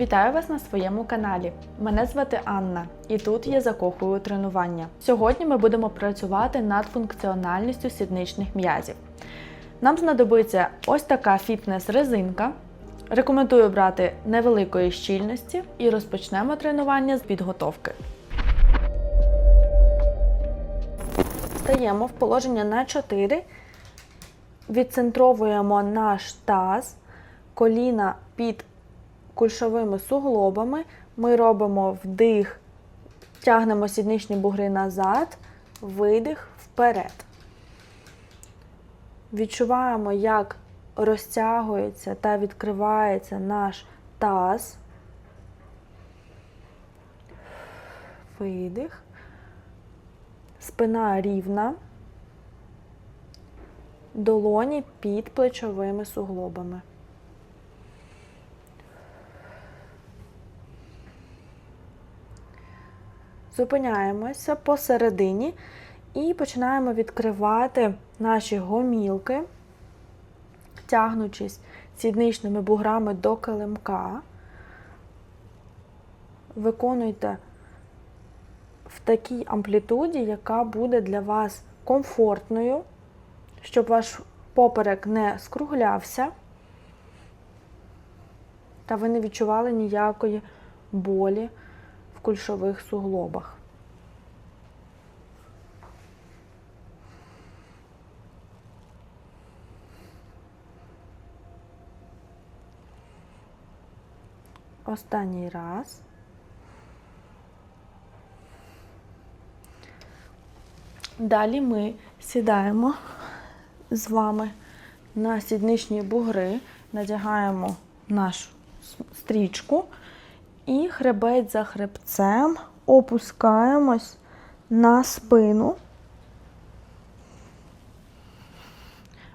Вітаю вас на своєму каналі. Мене звати Анна, і тут я закохую тренування. Сьогодні ми будемо працювати над функціональністю сідничних м'язів. Нам знадобиться ось така фітнес-резинка. Рекомендую брати невеликої щільності і розпочнемо тренування з підготовки. Стаємо в положення на 4, відцентровуємо наш таз, коліна під кульшовими суглобами. Ми робимо вдих, тягнемо сідничні бугри назад, видих вперед. Відчуваємо, як розтягується та відкривається наш таз. Видих. Спина рівна. Долоні під плечовими суглобами. Зупиняємося посередині і починаємо відкривати наші гомілки, тягнучись сідничними буграми до килимка. Виконуйте в такій амплітуді, яка буде для вас комфортною, щоб ваш поперек не скруглявся, та ви не відчували ніякої болі кульшових суглобах. Останній раз. Далі ми сідаємо з вами на сідничні бугри, надягаємо нашу стрічку і хребець за хребцем опускаємось на спину.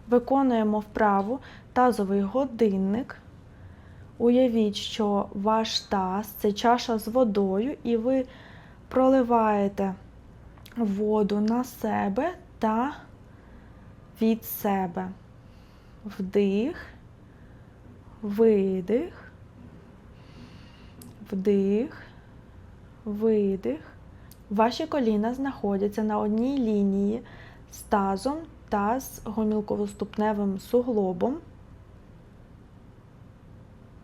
Виконуємо вправу тазовий годинник. Уявіть, що ваш таз це чаша з водою, і ви проливаєте воду на себе та від себе. Вдих, видих, вдих, видих. Ваші коліна знаходяться на одній лінії з тазом та з гомілковоступневим суглобом.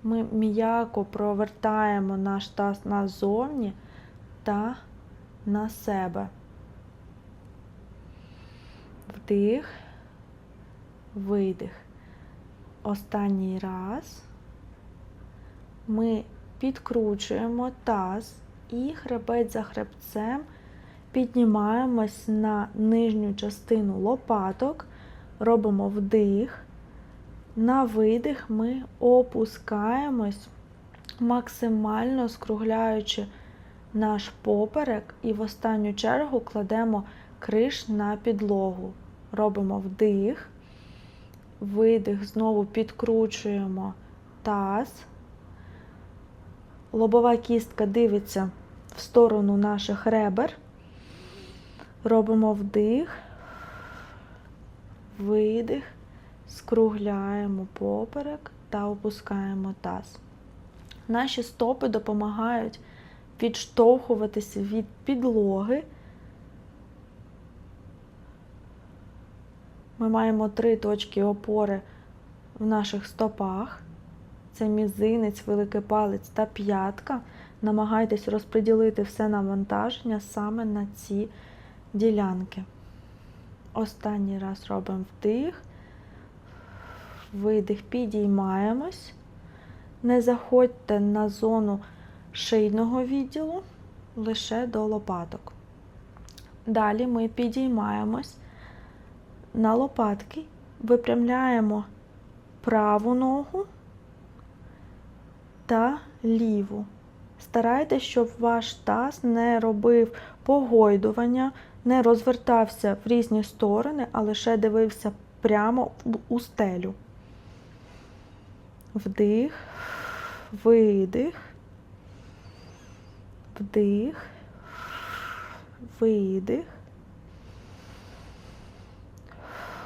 Ми м'яко провертаємо наш таз назовні та на себе. Вдих, видих. Останній раз ми підкручуємо таз і хребець за хребцем піднімаємось на нижню частину лопаток, робимо вдих. На видих ми опускаємось, максимально скругляючи наш поперек, і в останню чергу кладемо криш на підлогу. Робимо вдих, видих, знову підкручуємо таз. Лобова кістка дивиться в сторону наших ребер. Робимо вдих, видих, скругляємо поперек та опускаємо таз. Наші стопи допомагають відштовхуватися від підлоги. Ми маємо три точки опори в наших стопах. Це мізинець, великий палець та п'ятка. Намагайтесь розподілити все навантаження саме на ці ділянки. Останній раз робимо вдих, видих, підіймаємось. Не заходьте на зону шийного відділу, лише до лопаток. Далі ми підіймаємось на лопатки, випрямляємо праву ногу та ліву. Старайтесь, щоб ваш таз не робив погойдування, не розвертався в різні сторони, а лише дивився прямо у стелю. Вдих, видих, вдих, видих.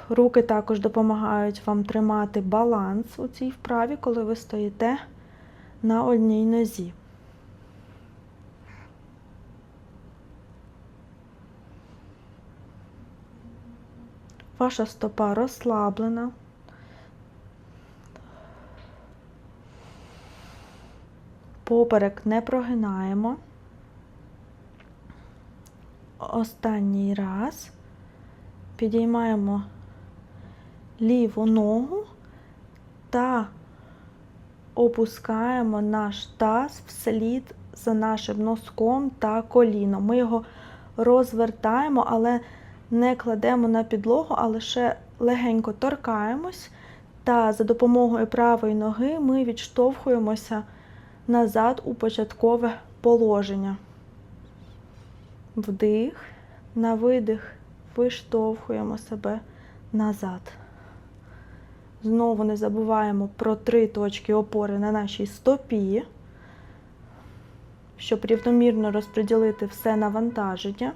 Руки також допомагають вам тримати баланс у цій вправі, коли ви стоїте на одній нозі. Ваша стопа розслаблена. Поперек не прогинаємо. Останній раз підіймаємо ліву ногу та опускаємо наш таз вслід за нашим носком та коліном. Ми його розвертаємо, але не кладемо на підлогу, а лише легенько торкаємось. Та за допомогою правої ноги ми відштовхуємося назад у початкове положення. Вдих, на видих виштовхуємо себе назад. Знову не забуваємо про три точки опори на нашій стопі, щоб рівномірно розподілити все навантаження.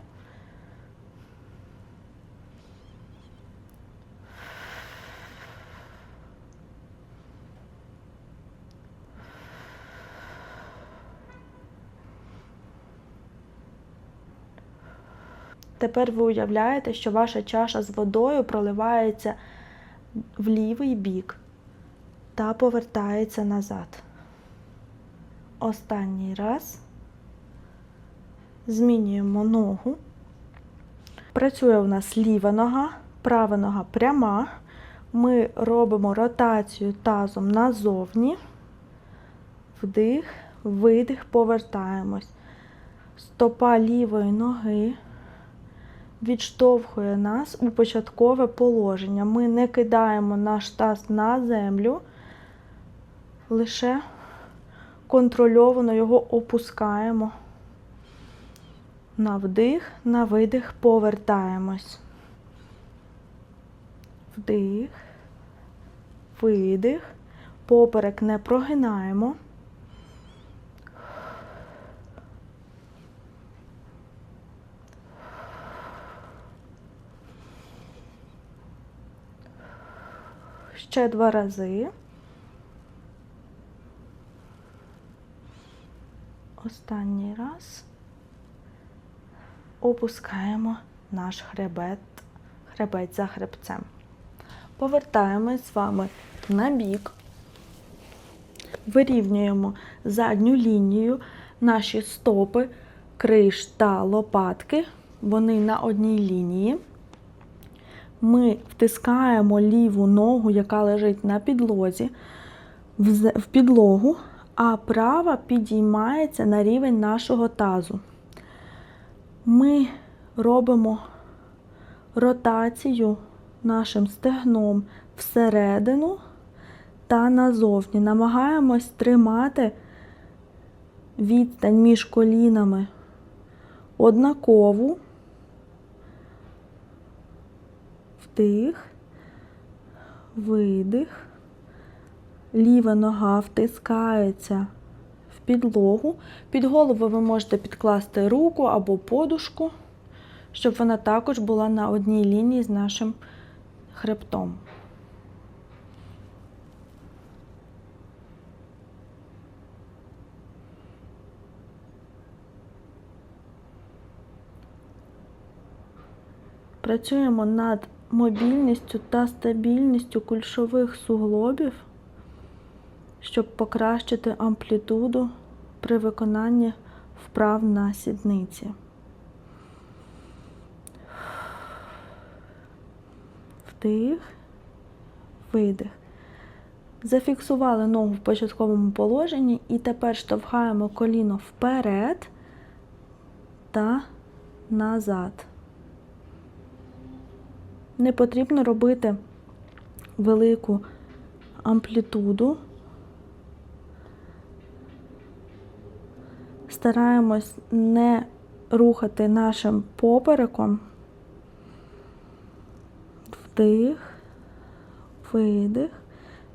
Тепер ви уявляєте, що ваша чаша з водою проливається в лівий бік та повертається назад. Останній раз змінюємо ногу. Працює у нас ліва нога, права нога пряма. Ми робимо ротацію тазом назовні. Вдих, видих, повертаємось. Стопа лівої ноги відштовхує нас у початкове положення. Ми не кидаємо наш таз на землю, лише контрольовано його опускаємо. На вдих, на видих повертаємось. Вдих, видих, поперек не прогинаємо. Ще два рази. Останній раз опускаємо наш хребет, хребет за хребцем. Повертаємось з вами на бік, вирівнюємо задню лінію, наші стопи, криш та лопатки, вони на одній лінії ми втискаємо ліву ногу, яка лежить на підлозі, в підлогу, а права підіймається на рівень нашого тазу. Ми робимо ротацію нашим стегном всередину та назовні. Намагаємось тримати відстань між колінами однакову. Вдих, видих, ліва нога втискається в підлогу. Під голову ви можете підкласти руку або подушку, щоб вона також була на одній лінії з нашим хребтом. Працюємо над мобільністю та стабільністю кульшових суглобів, щоб покращити амплітуду при виконанні вправ на сідниці. Вдих, видих. Зафіксували ногу в початковому положенні і тепер штовхаємо коліно вперед та назад. Не потрібно робити велику амплітуду. Стараємось не рухати нашим попереком. Вдих, видих.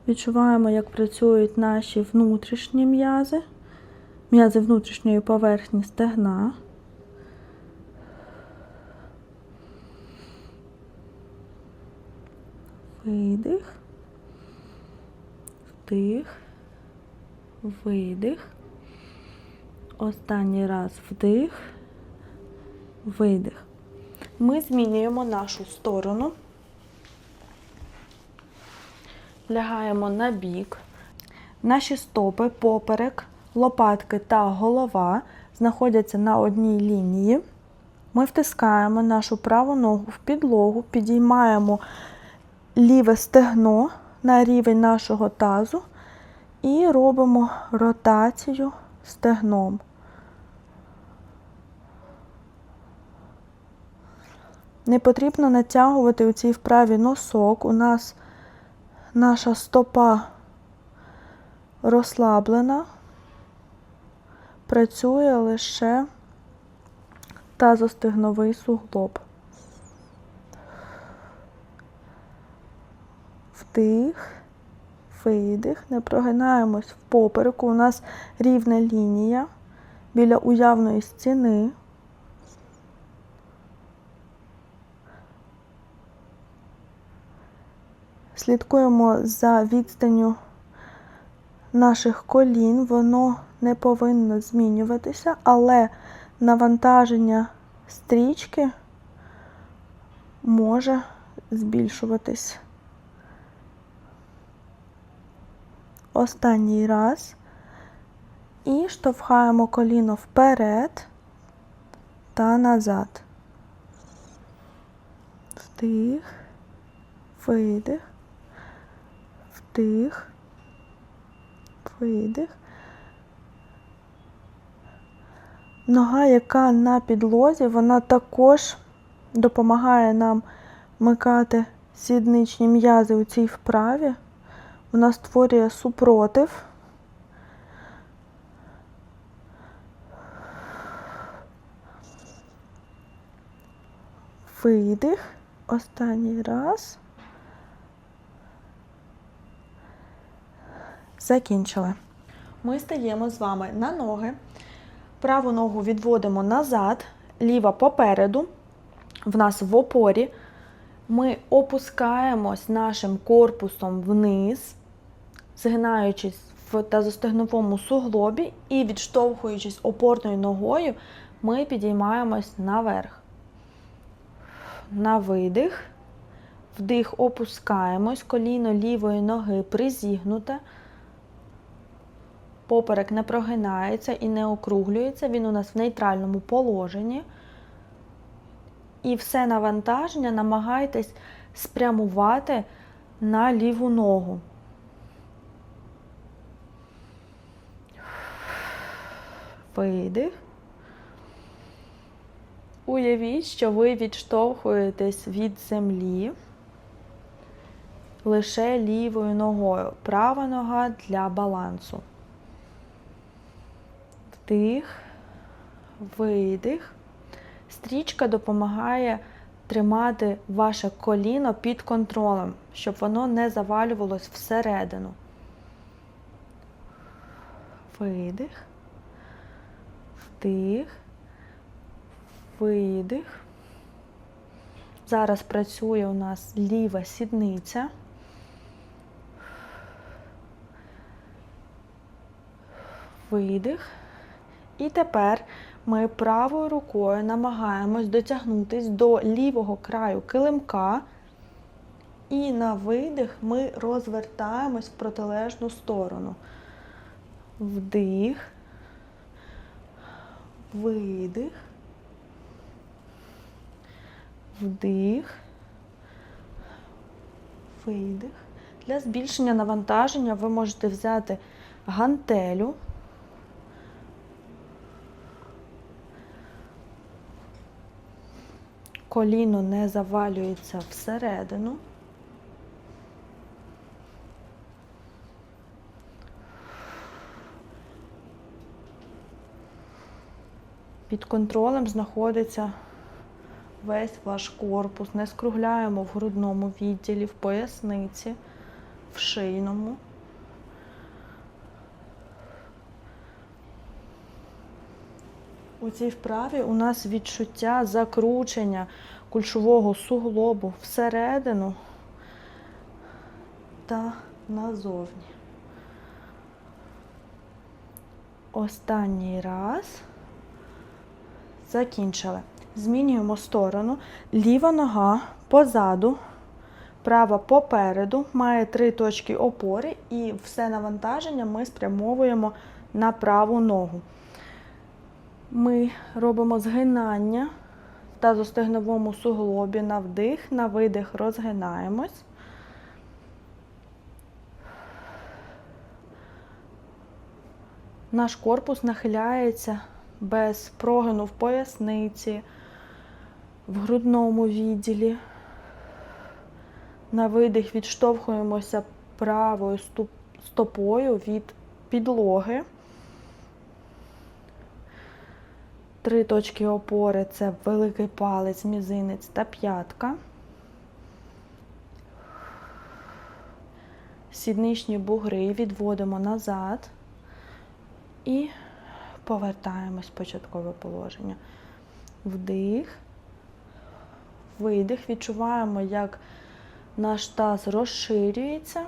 Відчуваємо, як працюють наші внутрішні м'язи, м'язи внутрішньої поверхні стегна. Видих, вдих, видих. Останній раз вдих, видих. Ми змінюємо нашу сторону. Лягаємо на бік. Наші стопи, поперек, лопатки та голова знаходяться на одній лінії. Ми втискаємо нашу праву ногу в підлогу, підіймаємо ліве стегно на рівень нашого тазу і робимо ротацію стегном. Не потрібно натягувати у цій вправі носок. У нас наша стопа розслаблена, працює лише тазостегновий суглоб. Вдих, видих, не прогинаємось в попереку. У нас рівна лінія біля уявної стіни. Слідкуємо за відстанню наших колін, воно не повинно змінюватися, але навантаження стрічки може збільшуватись. Останній раз. І штовхаємо коліно вперед та назад. Вдих, видих, вдих, видих. Нога, яка на підлозі, вона також допомагає нам вмикати сідничні м'язи у цій вправі. Вона створює супротив. Видих. Останній раз. Закінчили. Ми стаємо з вами на ноги. Праву ногу відводимо назад, ліва попереду. В нас в опорі. Ми опускаємось нашим корпусом вниз, згинаючись в тазостегновому суглобі і відштовхуючись опорною ногою, ми підіймаємось наверх. На видих. Вдих опускаємось, коліно лівої ноги призігнуте. Поперек не прогинається і не округлюється, він у нас в нейтральному положенні. І все навантаження намагайтесь спрямувати на ліву ногу. Видих. Уявіть, що ви відштовхуєтесь від землі лише лівою ногою. Права нога для балансу. Вдих, видих. Стрічка допомагає тримати ваше коліно під контролем, щоб воно не завалювалось всередину. Видих, вдих, видих. Зараз працює у нас ліва сідниця. Видих. І тепер ми правою рукою намагаємось дотягнутися до лівого краю килимка. І на видих ми розвертаємось в протилежну сторону. Вдих, видих, вдих, видих. Для збільшення навантаження ви можете взяти гантелю. коліно не завалюється всередину. Під контролем знаходиться весь ваш корпус. Не скругляємо в грудному відділі, в поясниці, в шийному. У цій вправі у нас відчуття закручення кульшового суглобу всередину та назовні. Останній раз. Закінчили. Змінюємо сторону. Ліва нога позаду, права попереду, має три точки опори, і все навантаження ми спрямовуємо на праву ногу. Ми робимо згинання в тазостегновому суглобі на вдих, на видих розгинаємось. Наш корпус нахиляється без прогину в поясниці, в грудному відділі. На видих відштовхуємося правою стопою від підлоги. Три точки опори це великий палець, мізинець та п'ятка. Сідничні бугри відводимо назад і повертаємось в початкове положення. Вдих, видих. Відчуваємо, як наш таз розширюється.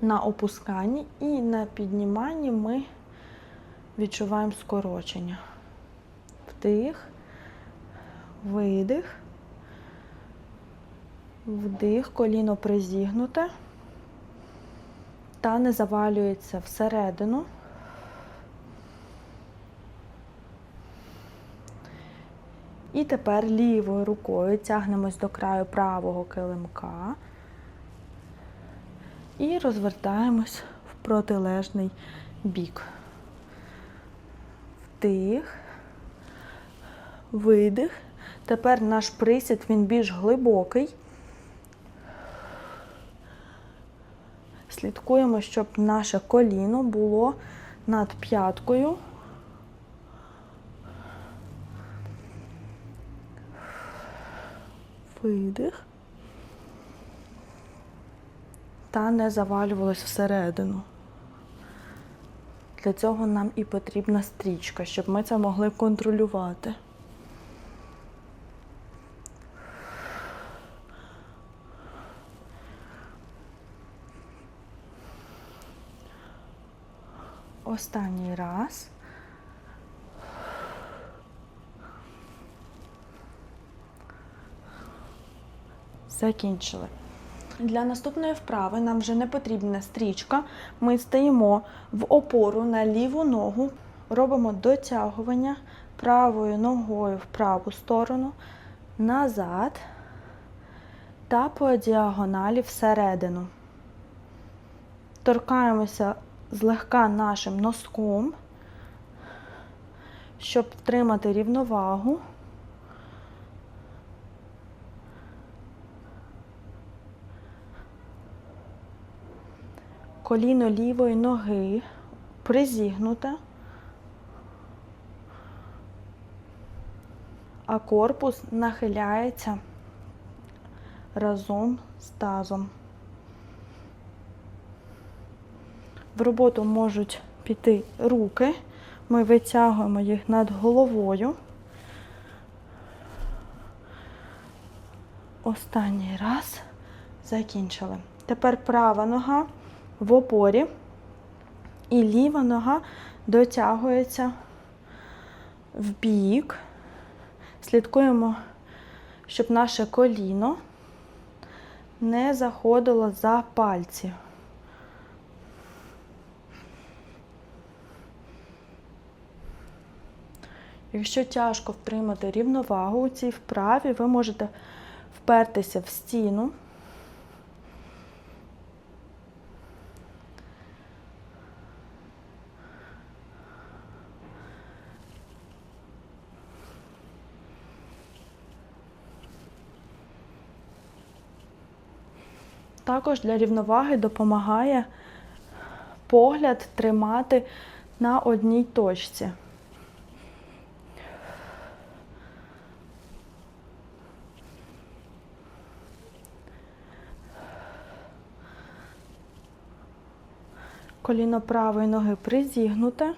На опусканні і на підніманні ми відчуваємо скорочення. Вдих, видих, вдих, коліно призігнуте та не завалюється всередину. І тепер лівою рукою тягнемось до краю правого килимка і розвертаємось в протилежний бік. Вдих, видих. Тепер наш присід він більш глибокий. Слідкуємо, щоб наше коліно було над п'яткою. Видих. Та не завалювалось всередину. Для цього нам і потрібна стрічка, щоб ми це могли контролювати. Останній раз. Закінчили. Для наступної вправи нам вже не потрібна стрічка. Ми стаємо в опору на ліву ногу, робимо дотягування правою ногою в праву сторону, назад та по діагоналі всередину. Торкаємося злегка нашим носком, щоб втримати рівновагу. Коліно лівої ноги призігнуте, а корпус нахиляється разом з тазом. В роботу можуть піти руки. Ми витягуємо їх над головою. Останній раз закінчили. Тепер права нога в опорі і ліва нога дотягується в бік. Слідкуємо, щоб наше коліно не заходило за пальці. Якщо тяжко втримати рівновагу у цій вправі, ви можете впертися в стіну. Також для рівноваги допомагає погляд тримати на одній точці. Коліно правої ноги призігнуте.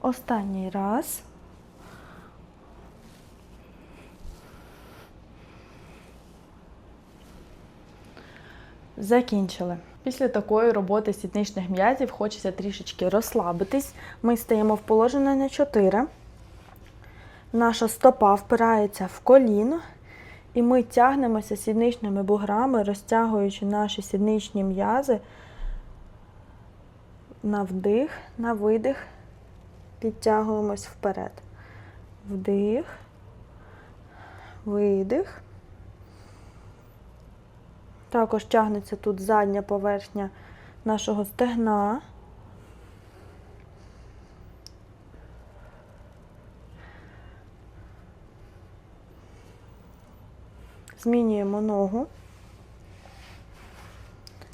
Останній раз. Закінчили. Після такої роботи сідничних м'язів хочеться трішечки розслабитись. Ми стаємо в положення на 4. Наша стопа впирається в коліно, і ми тягнемося сідничними буграми, розтягуючи наші сідничні м'язи на вдих, на видих, підтягуємось вперед. Вдих, видих. Також тягнеться тут задня поверхня нашого стегна. Змінюємо ногу.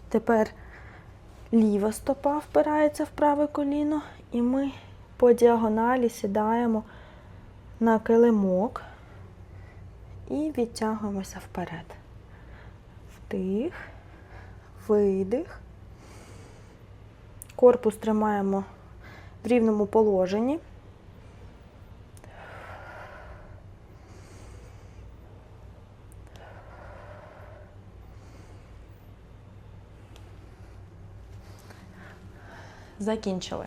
Тепер ліва стопа впирається в праве коліно, і ми по діагоналі сідаємо на килимок і відтягуємося вперед. Вдих, видих. Корпус тримаємо в рівному положенні. Закінчили.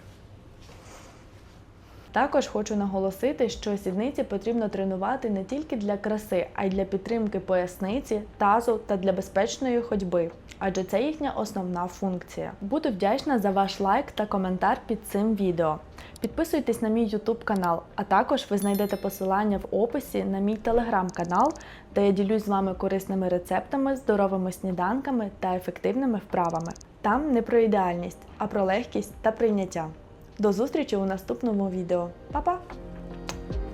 Також хочу наголосити, що сідниці потрібно тренувати не тільки для краси, а й для підтримки поясниці, тазу та для безпечної ходьби, адже це їхня основна функція. Буду вдячна за ваш лайк та коментар під цим відео. Підписуйтесь на мій YouTube канал, а також ви знайдете посилання в описі на мій телеграм-канал, де я ділюсь з вами корисними рецептами, здоровими сніданками та ефективними вправами. Там не про ідеальність, а про легкість та прийняття. До зустрічі у наступному відео. Па-па!